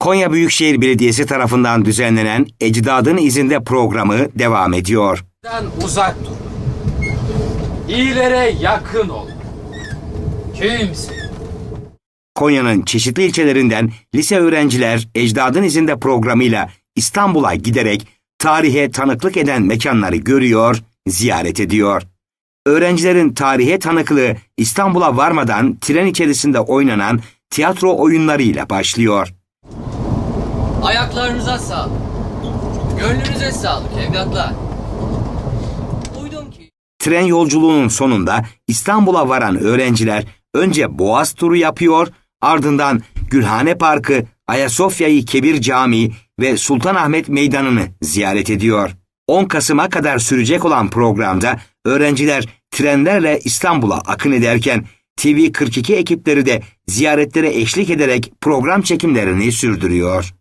Konya Büyükşehir Belediyesi tarafından düzenlenen Ecdadın İzinde programı devam ediyor. Uzak dur. İyilere yakın ol. Kimse. Konya'nın çeşitli ilçelerinden lise öğrenciler Ecdadın İzinde programıyla İstanbul'a giderek tarihe tanıklık eden mekanları görüyor, ziyaret ediyor. Öğrencilerin tarihe tanıklığı İstanbul'a varmadan tren içerisinde oynanan tiyatro oyunlarıyla başlıyor. Ayaklarınıza sağlık. Gönlünüze sağlık evlatlar. Tren yolculuğunun sonunda İstanbul'a varan öğrenciler önce Boğaz turu yapıyor, ardından Gülhane Parkı, Ayasofya'yı Kebir Camii ve Sultanahmet Meydanı'nı ziyaret ediyor. 10 Kasım'a kadar sürecek olan programda öğrenciler trenlerle İstanbul'a akın ederken TV42 ekipleri de ziyaretlere eşlik ederek program çekimlerini sürdürüyor.